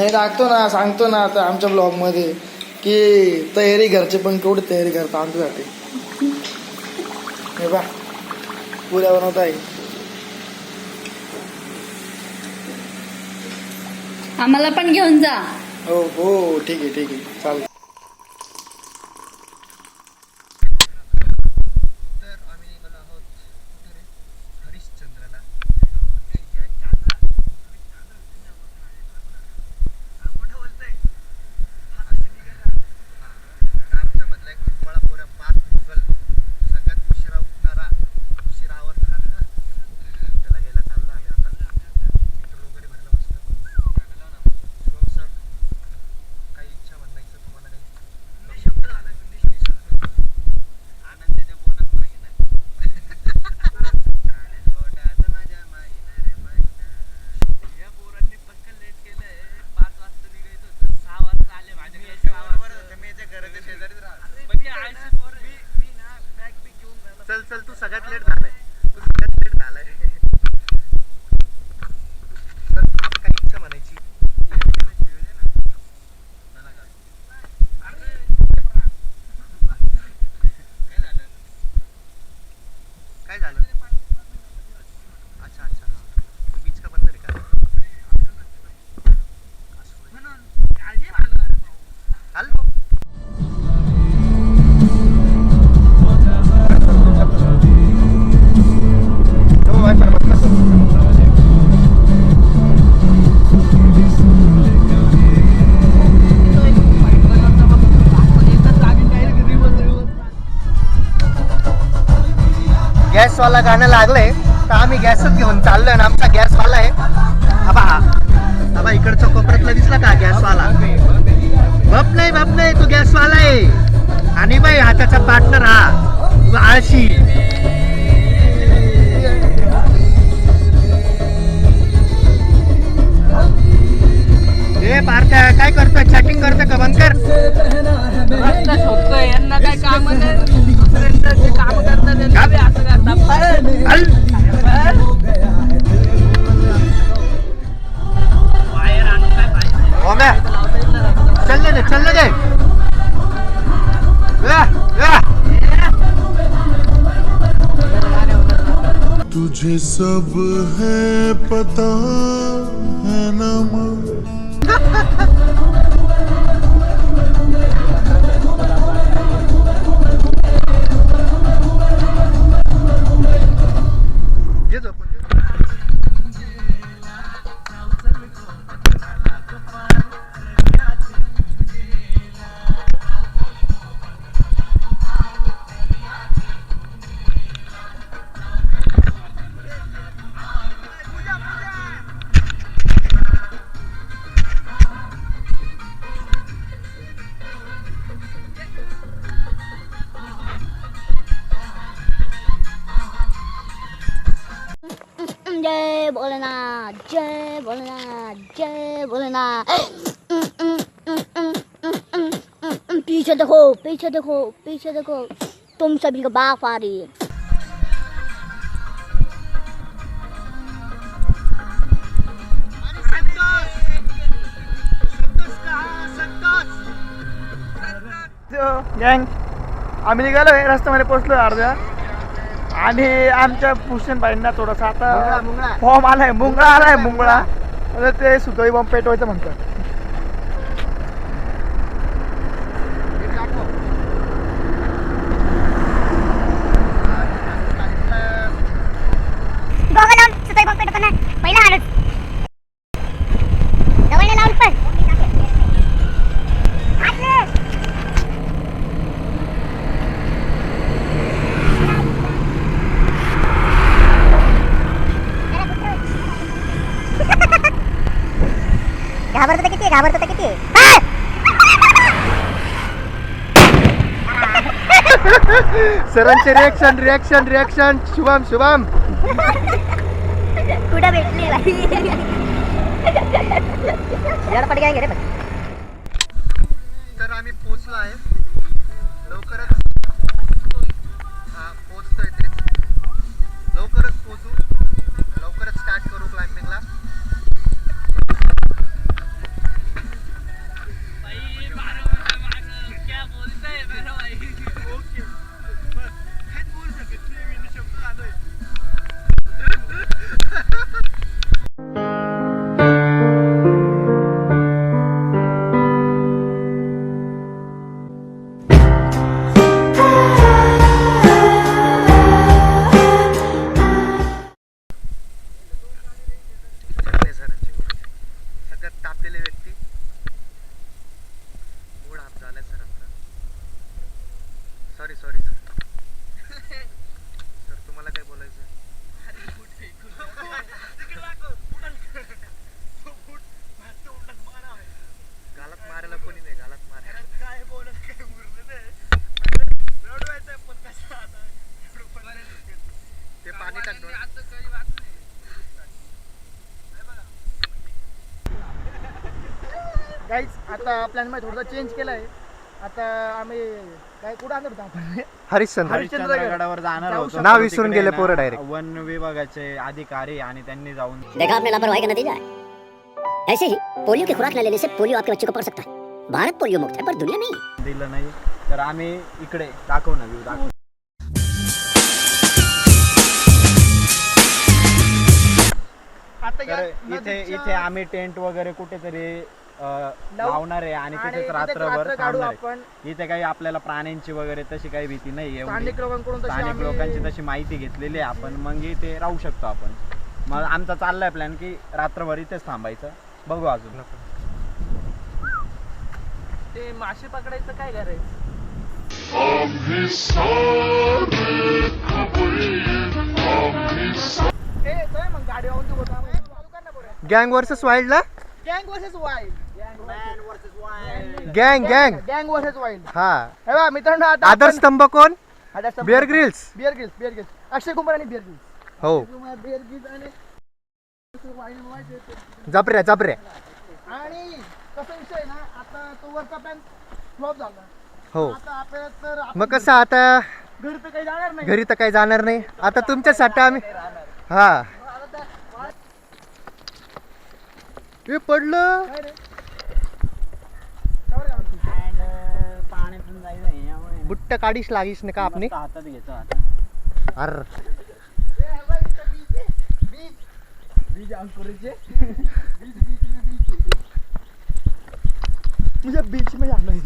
नाही टाकतो ना सांगतो ना आता आमच्या ब्लॉगमध्ये की तयारी घरचे पण केवढी तयारी करतो आमच्यासाठी. हे बा पुऱ्या बनवत आहे आम्हाला पण घेऊन जा. हो हो ठीक आहे ठीक आहे. चालेल. गॅसवाला गाणं लागलंय. तर आम्ही गॅसच घेऊन चाललोय ना आमचा गॅसवाला आहे. आबा आबा हा इकडचा कोपऱ्यातला दिसला का गॅसवाला? बाप नाही बाप नाही तो गॅसवाला आहे. आणि बाई हा त्याचा पार्टनर हा. आळशी. ए पार्ट्या काय करतोय? चॅटिंग करतोय का? बंद कर. यांना काय काम नाही दुसऱ्यांचे काम करतात यांना बी असं करतात हल. बाहेर आणून काय पाहिजे ओम्या चल दे चल दे. तुझे सब है पता है ना माँ जय भोलेनाथ पीछे देखो पीछे देखो पीछे देखो तुम सभी का बाप आ रही है गँग आम्ही निघालो आहे रस्त्यामध्ये पोहोचलो अर्ध्या. आणि आमच्या भूषण भाईंना थोडासा आता. फॉर्म आलाय मुंगळा आलाय मुंगळा. म्हणजे ते सुतळी बॉम्ब पेटवायचं म्हणतात गोगा लावून सुतळी बॉम्ब पेटवताना पहिला हाडच जवळ लावून पण आतले. घाबरतो तर किती आहे, घाबरतो तर किती आहे? हा! सरांचे reaction reaction reaction Shubham Shubham. कुठं भेटली यार पट गया रे सॉरी सर तुम्हाला काय बोलायचं गालात मारायला कोणी नाही गालात मारायला. काय बोलत काय ते पाणी टाक डोळ्यात. काहीच आता प्लॅनमध्ये थोडासा चेंज केलाय. आता आम्ही काय कुठं आणत होतो आपण? हरिश्चंद्र. हरिश्चंद्रगडावर जाणार होतो. नाव विसरून गेले पोरं direct. वन विभागाचे अधिकारी आणि त्यांनी जाऊन देखा आपने लापरवाही का नतीजा है ऐसे ही पोलियो की खुराक न लेने से पोलियो आपके बच्चे को पड़ सकता है. भारत पोलियो मुक्त है पर दुनिया नहीं. दिलं नाही. तर आम्ही इकडे दाखव ना व्ह्यू दाखव. आता या तर इथे नदीच्या- इथे आम्ही टेंट वगैरे कुठेतरी. लावणार आहे आणि तिथेच रात्रभर थांबणार इथे काही आपल्याला प्राण्यांची वगैरे तशी काही भीती नाही एवढी. स्थानिक लोकांची तशी माहिती घेतलेली आहे आपण. मग इथे राहू शकतो आपण. मग आमचा चाललाय प्लॅन की रात्रभर इथेच थांबायचं. बघू अजून. ते मासे पकडायचं काय करायचं. गँग वर्सेस वाईल्डला गँग वर्सेस वाईल्ड गँग गँग गँग वर्सेस वाईल्ड हा. हे बघा मित्रांनो आता आदर्श स्तंभ कोण? आपण- Bear Grylls Bear Grylls Bear Grylls Akshay Kumar आणि बिअर गिल्स हो. बिअर गिल्स आणि. जपऱ्या जपऱ्या आणि कसा विषय आहे ना आता तो वरचा प्लॅन फ्लॉप झाला. हो. आता आपल्याला तर आपण मग कसं आता? घरी तर काही जाणार नाही. घरी तर काही जाणार नाही. आता तुमच्यासाठी आम्ही हा. हे पडलं. काय रे? काय बरं का? पाण्यातून जायचं बुट्ट काढीस लागीस ना का आपने हातात घ्यायचं आता अर ए, हे बघ, इथं beach आहे. Beach. Beach अंकुरीचे. Beach, beach में beach आहे. मुझे बीच में जाना है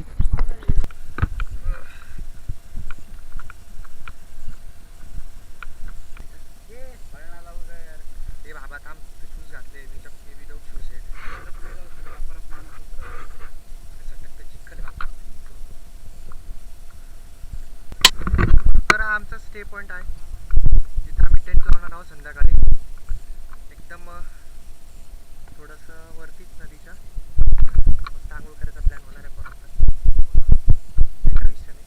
पळणा लावू का यार हे बाबा थांब तू शूज घातले मी मी विदाऊट शूज आहे सटक ते चिखल आहे बाबा. तर हा पॉईंट पॉइंट आहे. जिथं आम्ही टेंट लावणार आहोत संध्याकाळी. एकदम थोडंसं वरतीच नदीच्या. मस्त आंघोळ करायचा प्लॅन होणार आहे परत एका विषयाने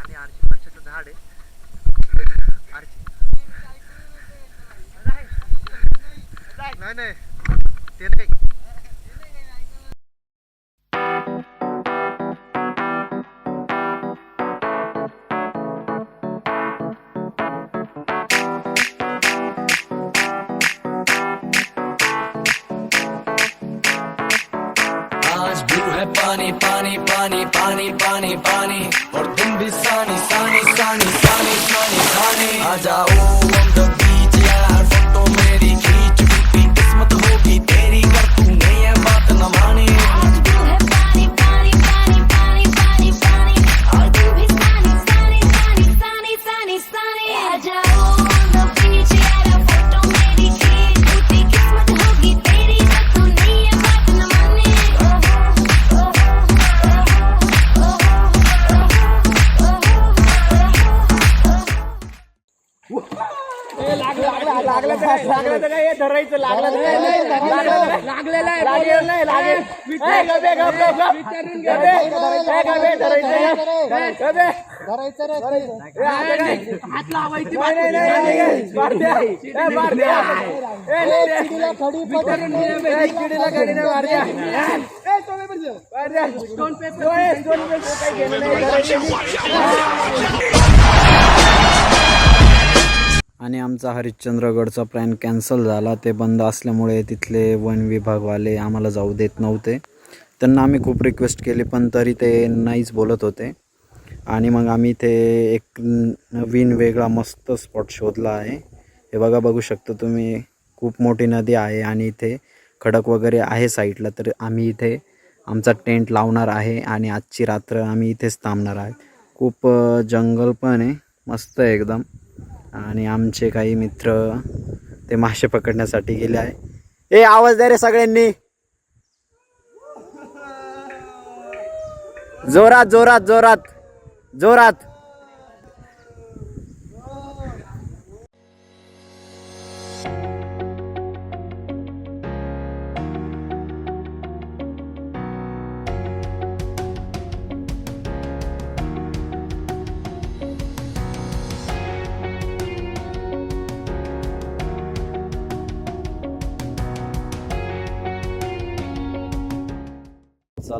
आणि आरची पक्षाचं झाड आहे आरची. नाही नाही. ते नाही. तू है पानी पानी पानी पानी पानी पानी। और तुम भी सानी सानी सानी सानी सानी सानी। आ जाओ। धरायचं लागलं नाही लागलेलं आहे लागेल नाही लागेल. हात लावायची दोन पेपर आणि आमचा हरिश्चंद्रगडचा प्लॅन कॅन्सल झाला. ते बंद असल्यामुळे तिथले वन विभागवाले आम्हाला जाऊ देत नव्हते. त्यांना आम्ही खूप रिक्वेस्ट केली पण तरी ते नाहीच बोलत होते. आणि मग आम्ही ते एक नवीन वेगळा मस्त स्पॉट शोधला आहे. हे बघा बघू शकता तुम्ही खूप मोठी नदी आहे आणि इथे खडक वगैरे आहे साईडला तर आम्ही इथे आमचा टेंट लावणार आहे आणि आजची रात्र आम्ही इथेच थांबणार आहे. खूप जंगल पण आहे. मस्त आहे एकदम. आणि आमचे काही मित्र ते मासे पकडण्यासाठी गेले आहे. ए आवाज द्या रे सगळ्यांनी. जोरात जोरात जोरात. जोरात.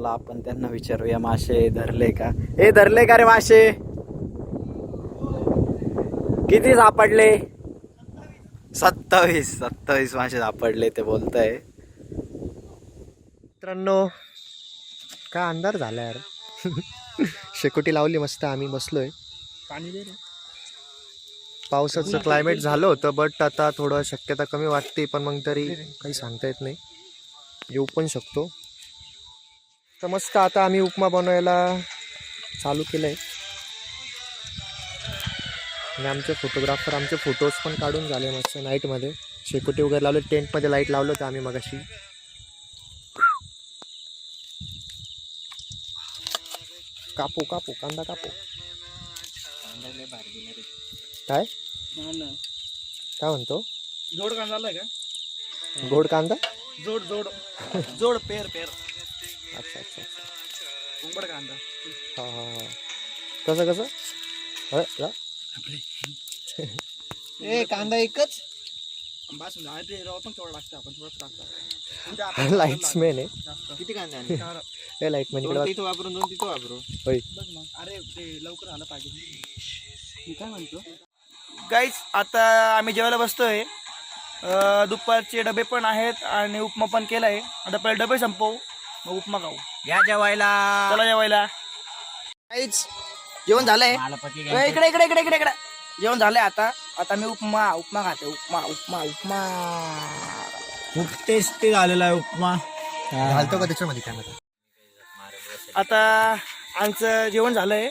चला आपण त्यांना विचारूया मासे धरले का? हे धरले का रे मासे? किती सापडले? सत्तावीस सत्तावीस मासे सापडले ते बोलताय. मित्रांनो काय अंधार झाला यार. शेकोटी लावली मस्त आम्ही बसलोय. पावसाचं क्लायमेट झालं होतं बट आता थोडं शक्यता कमी वाटते पण मग तरी काही सांगता येत नाही. येऊ पण शकतो. तर मस्त आता आम्ही उपमा बनवायला चालू केलं आहे आणि आमचे फोटोग्राफर आमचे फोटोज पण काढून झाले मस्त नाईटमध्ये शेकोटी वगैरे लावले टेंटमध्ये लाइट लावलं होतं आम्ही मगाशी. कापू कापू कांदा कापू. काय? काय म्हणतो? जोड कांदा आलाय का? गोड कांदा? जोड जोड. जोड पेर पेर. अच्छा अच्छा अच्छा. उंबड कांदा. हा हा हा. कसं कसं? अरे. ए कांदा एकच? बस आहे ते रवा पण केवढा लागतं आपण थोडंच लाईट्स मॅन आहे. किती कांदा ए लाइट मॅन इकडे तिथं वापरून दोन तिथं वापरू होय. अरे ते लवकर आलं पाहिजे. मी काय म्हणतो? गाईज आता आम्ही जेवायला बसतोय. अं, दुपारचे डबे पण आहेत आणि उपमा पण केलाय. आता पहिले डबे संपवू. मग उपमा खाऊ. या जेवायला. चला जेवायला. गाईज जेवण झालंय? ए, इकडे इकडे इकडे इकडे इकडे. जेवण झालंय आता. आता मी उपमा उपमा खाते. उपमा उपमा उपमा. खूप टेस्टी झालेला आहे उपमा. घालतो का त्याच्यामध्ये कॅमेरा आता आमचं जेवण झालंय.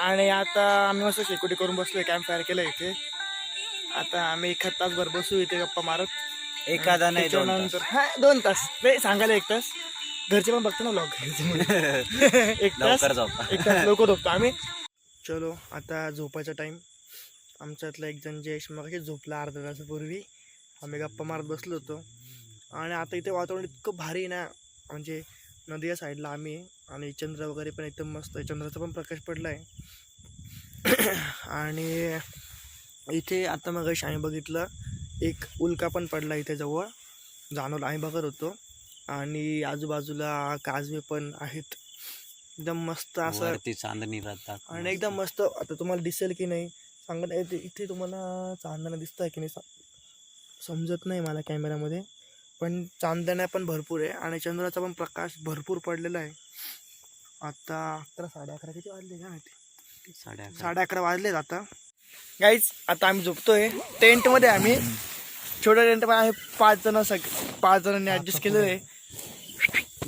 आणि आता आम्ही मस्त शेकोटी करून बसलोय. कॅम्प फायर केलं इथे. आता आम्ही एखाद तासभर बसू इथे गप्पा मारत. एखादा नाही दोन. त्याच्यानंतर हा दोन तास. नाही सांगायला एक तास. घरचे पण बघतो ना ब्लॉग एक तास लवकर झोपा. एक तास लवकर झोपतो. आम्ही चलो आता झोपायचा टाइम आमच्यातला एक जण जयेश मग झोपला अर्धा तासापूर्वी. आम्ही गप्पा मारत बसलो होतो. आणि आता इथे वातावरण इतकं भारी आहे ना म्हणजे नदी या साईडला आम्ही आहे. आणि चंद्र वगैरे पण एकदम मस्त आहे. चंद्राचा पण प्रकाश पडला आहे आणि इथे आता मग आम्ही बघितलं एक उल्का पण पडला इथे जवळ. जाणवलं आम्ही बघत होतो. आणि आजूबाजूला काजवे पण आहेत. एकदम मस्त असं वरती चांदणी राहतात. आणि एकदम मस्त. आता तुम्हाला दिसेल की नाही सांगत आहे इथे तुम्हाला चांदणा दिसत आहे की नाही सा- समजत नाही मला कॅमेऱ्यामध्ये पण चांदण्या पण भरपूर आहे आणि चंद्राचा पण प्रकाश भरपूर पडलेला आहे. आता अकरा साडे अकरा किती वाजले काय माहिती साड्या साडे अकरा वाजलेत आता. गाईज आता आम्ही झोपतोय. टेंटमध्ये आम्ही. छोट्या टेंटमध्ये आम्ही पाच जण सग पाच जणांनी ॲडजस्ट केलेलं आहे.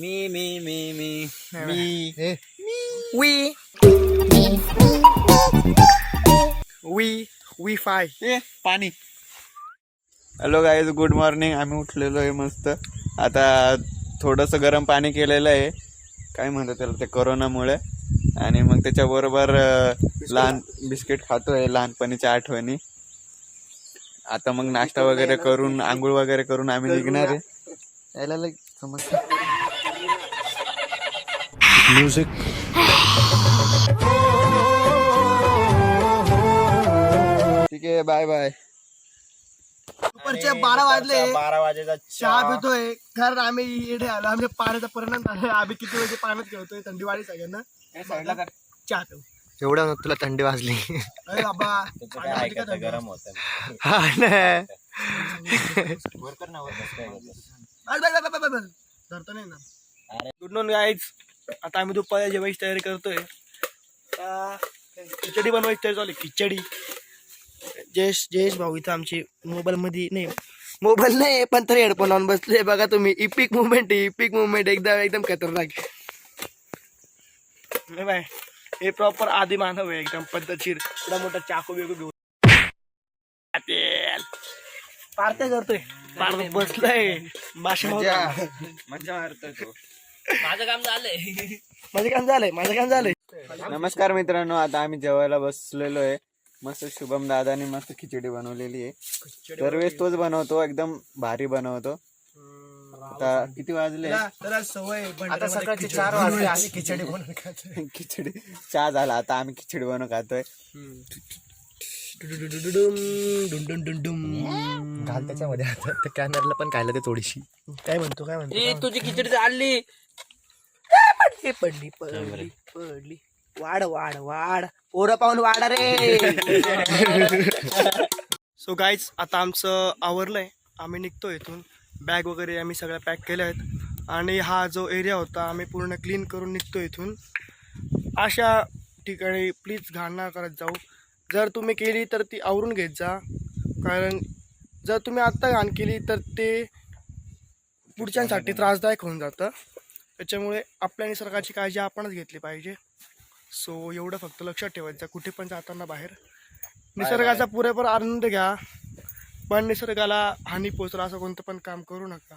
मी मी मी मी मी ए वी वी वी फाय पाणी. हॅलो गाईज गुड मॉर्निंग आम्ही उठलेलो आहे मस्त. आता थोडंसं गरम पाणी केलेलं आहे. काय म्हणतात त्याला ते कोरोनामुळे. आणि मग त्याच्याबरोबर लहान बिस्किट खातोय. लहानपणीच्या आठवणी. आता मग नाश्ता वगैरे करून आंघोळ वगैरे करून आम्ही निघणार आहे. यायला समजतं म्युझिक ठीक आहे बाय बाय दुपारचे बारा वाजले. बारा वाजेचा चहा पितोय. कारण आम्ही इथे आलो. आमच्या पाण्याचा परिणाम झाला. आम्ही किती वेळचे पाण्यात खेळतोय? थंडी वाढी सगळ्यांना चहा पिऊ. एवढं ना तुला थंडी वाजली. अरे बाबा? हा ना. धरता नाही ना. गुड नॉन गाईज आता आम्ही दुपारी जेवायची तयारी करतोय खिचडी बनवायची तयारी चालू खिचडी. जयेश जयेश भाऊ इथं आमचे मोबाईल मध्ये नाही. मोबाईल नाही पण तरी हेडफोन लावून बसले. बघा तुम्ही इपिक मुवमेंट इपिक मुवमेंट एकदम एकदम खतरनाक नाही बाय. हे प्रॉपर आदी मानव आहे एकदम पद्धतशीर. एवढा मोठा चाकू बिकू घेऊन. पार्ट्या करतोय. पार्ट बसलाय. भाषा मजा मारतोय तो. माझं काम झालंय. माझं काम झालंय माझं काम झालंय. नमस्कार मित्रांनो आता आम्ही जेवायला बसलेलो आहे. मस्त शुभम दादाने मस्त खिचडी बनवलेली आहे. दरवेळेस तोच बनवतो एकदम भारी बनवतो. आता किती वाजले? आता सकाळचे चार वाजले आणि खिचडी बनवून. खिचडी चहा झाला आता आम्ही खिचडी बनवून खातोय. घाल त्याच्यामध्ये आता तर कॅनरला पण खायला ते थोडीशी काय म्हणतो काय म्हणतो ए तुझी खिचडी चालली पडली पडली पडली पडली वाढ वाढ वाढ पोरं पाहून वाढ रे सो गाईज आता आमचं आवरलंय आम्ही निघतो इथून बॅग वगैरे आम्ही सगळ्या पॅक केल्या आहेत आणि हा जो एरिया होता आम्ही पूर्ण क्लीन करून निघतो इथून अशा ठिकाणी प्लीज घाण ना करत जाऊ जर तुम्ही केली तर ती आवरून घेत जा. कारण जर तुम्ही आत्ता घाण केली तर ते पुढच्यांसाठी त्रासदायक होऊन जातं. त्याच्यामुळे आपल्या निसर्गाची काळजी आपणच घेतली पाहिजे. सो एवढं फक्त लक्षात ठेवायचं. कुठे पण जाताना बाहेर. निसर्गाचा पुरेपूर आनंद घ्या. पण निसर्गाला हानी पोचला असं कोणतं पण काम करू नका.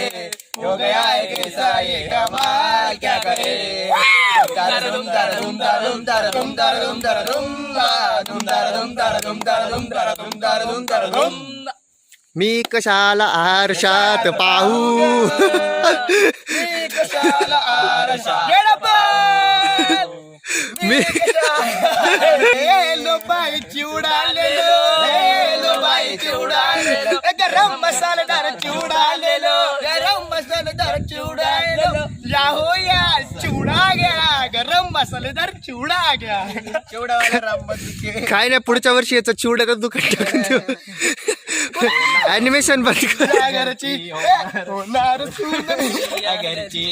हो गया है कैसा ये कमाल क्या करे तार दुम तार मी कशाला आरशात पाहू? मी कशाला आरशात मी कशाला गरम मसालेदार चिवडालेलो गरम मसालेदार चिवडालेलो. या हो या चिवडा घ्या गरम मसालेदार चिवडा घ्या. चिवडावाला काय नाही पुढच्या वर्षी याचं चिवड्याचं दुकान टाकून देऊ? ऍनिमेशन बंद कर. घरची. होणार घरची